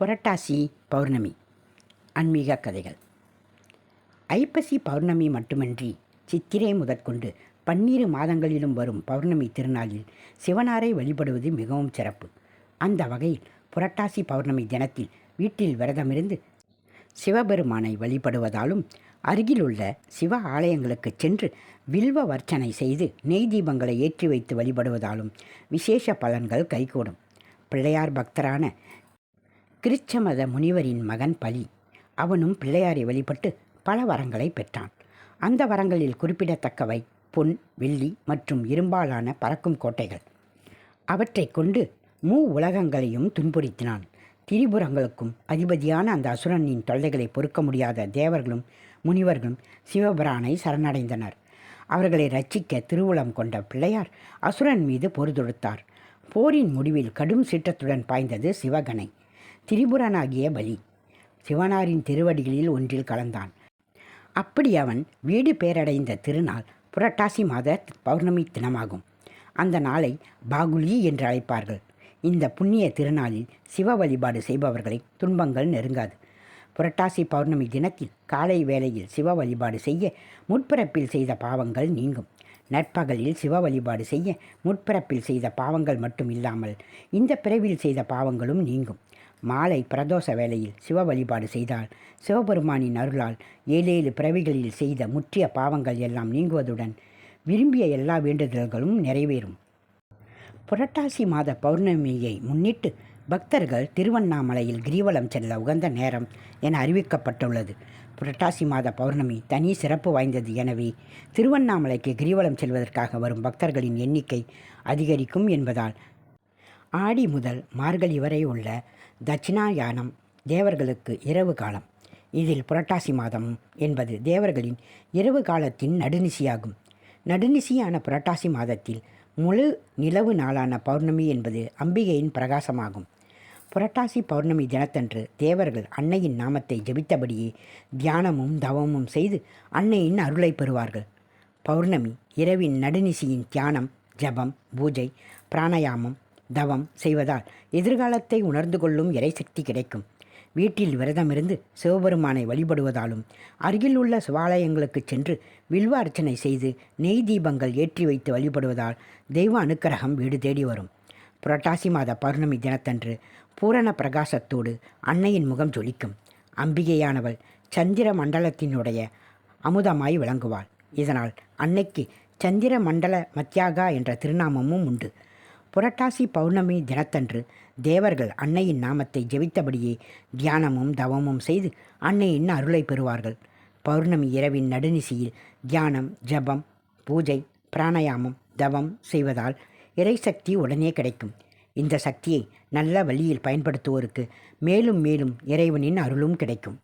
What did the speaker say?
புரட்டாசி பௌர்ணமி ஆன்மீக கதைகள். ஐப்பசி பௌர்ணமி மட்டுமின்றி சித்திரை முதற்கொண்டு பன்னிரு மாதங்களிலும் வரும் பௌர்ணமி திருநாளில் சிவனாரை வழிபடுவது மிகவும் சிறப்பு. அந்த வகையில் புரட்டாசி பௌர்ணமி தினத்தில் வீட்டில் விரதமிருந்து சிவபெருமானை வழிபடுவதாலும் அருகிலுள்ள சிவ ஆலயங்களுக்கு சென்று வில்வ வர்ச்சனை செய்து நெய் தீபங்களை ஏற்றி வைத்து வழிபடுவதாலும் விசேஷ பலன்கள் கைகூடும். பிள்ளையார் பக்தரான கிருச்சமத முனிவரின் மகன் பலி. அவனும் பிள்ளையாரை வழிபட்டு பல வரங்களை பெற்றான். அந்த வரங்களில் குறிப்பிடத்தக்கவை பொன் வெள்ளி மற்றும் இரும்பாலான பறக்கும் கோட்டைகள். அவற்றை கொண்டு மூ உலகங்களையும் துன்புறுத்தினான். திரிபுரங்களுக்கும் அதிபதியான அந்த அசுரனின் தொல்லைகளை பொறுக்க முடியாத தேவர்களும் முனிவர்களும் சிவபிரானை சரணடைந்தனர். அவர்களை ரட்சிக்க திருவுளம் கொண்ட பிள்ளையார் அசுரன் மீது போர் தொடுத்தார். போரின் முடிவில் கடும் சீற்றத்துடன் பாய்ந்தது சிவகணை திரிபுரனாகிய பலி. சிவனாரின் திருவடிகளில் ஒன்றில் கலந்தான். அப்படி அவன் வீடு பேரடைந்த திருநாள் புரட்டாசி மாத பௌர்ணமி தினமாகும். அந்த நாளை பாகுலி என்று அழைப்பார்கள். இந்த புண்ணிய திருநாளில் சிவ வழிபாடு செய்பவர்களை துன்பங்கள் நெருங்காது. புரட்டாசி பௌர்ணமி தினத்தில் காலை வேளையில் சிவ வழிபாடு செய்ய முற்பிறப்பில் செய்த பாவங்கள் நீங்கும். நற்பகலில் சிவ வழிபாடு செய்ய முற்பிறப்பில் செய்த பாவங்கள் மட்டும் இல்லாமல் இந்த பிறவில் செய்த பாவங்களும் நீங்கும். மாலை பிரதோஷ வேளையில் சிவ வழிபாடு செய்தால் சிவபெருமானின் அருளால் ஏழேழு பிறவிகளில் செய்த முற்றிய பாவங்கள் எல்லாம் நீங்குவதுடன் விரும்பிய எல்லா வேண்டுதல்களும் நிறைவேறும். புரட்டாசி மாத பௌர்ணமியை முன்னிட்டு பக்தர்கள் திருவண்ணாமலையில் கிரிவலம் செல்ல உகந்த நேரம் என அறிவிக்கப்பட்டுள்ளது. புரட்டாசி மாத பௌர்ணமி தனி சிறப்பு வாய்ந்தது. எனவே திருவண்ணாமலைக்கு கிரிவலம் செல்வதற்காக வரும் பக்தர்களின் எண்ணிக்கை அதிகரிக்கும் என்பதால் ஆடி முதல் மார்கழி வரை உள்ள தட்சிணாயானம் தேவர்களுக்கு இரவு காலம். இதில் புரட்டாசி மாதம் என்பது தேவர்களின் இரவு காலத்தின் நடுநிசியாகும். நடுநிசியான புரட்டாசி மாதத்தில் முழு நிலவு நாளான பௌர்ணமி என்பது அம்பிகையின் பிரகாசமாகும். புரட்டாசி பௌர்ணமி தினத்தன்று தேவர்கள் அன்னையின் நாமத்தை ஜெபித்தபடியே தியானமும் தவமும் செய்து அன்னையின் அருளை பெறுவார்கள். பௌர்ணமி இரவின் நடுநிசியின் தியானம் ஜபம் பூஜை பிராணாயாமம் தவம் செய்வதால் எதிர்காலத்தை உணர்ந்து கொள்ளும் இறைசக்தி கிடைக்கும். வீட்டில் விரதமிருந்து சிவபெருமானை வழிபடுவதாலும் அருகில் உள்ள சிவாலயங்களுக்கு சென்று வில்வ அர்ச்சனை செய்து நெய் தீபங்கள் ஏற்றி வைத்து வழிபடுவதால் தெய்வ அனுக்கிரகம் வீடு தேடி வரும். புரட்டாசி மாத பௌர்ணமி தினத்தன்று பூரண பிரகாசத்தோடு அன்னையின் முகம் ஜொலிக்கும். அம்பிகையானவள் சந்திர மண்டலத்தினுடைய அமுதமாய் விளங்குவாள். இதனால் அன்னைக்கு சந்திர மண்டல மத்தியாகா என்ற திருநாமமும் உண்டு. புரட்டாசி பௌர்ணமி தினத்தன்று தேவர்கள் அன்னையின் நாமத்தை ஜெபித்தபடியே தியானமும் தவமும் செய்து அன்னையின் அருளை பெறுவார்கள். பௌர்ணமி இரவின் நடுநிசியில் தியானம் ஜபம் பூஜை பிராணாயாமம் தவம் செய்வதால் இறைசக்தி உடனே கிடைக்கும். இந்த சக்தியை நல்ல வழியில் பயன்படுத்துவோருக்கு மேலும் மேலும் இறைவனின் அருளும் கிடைக்கும்.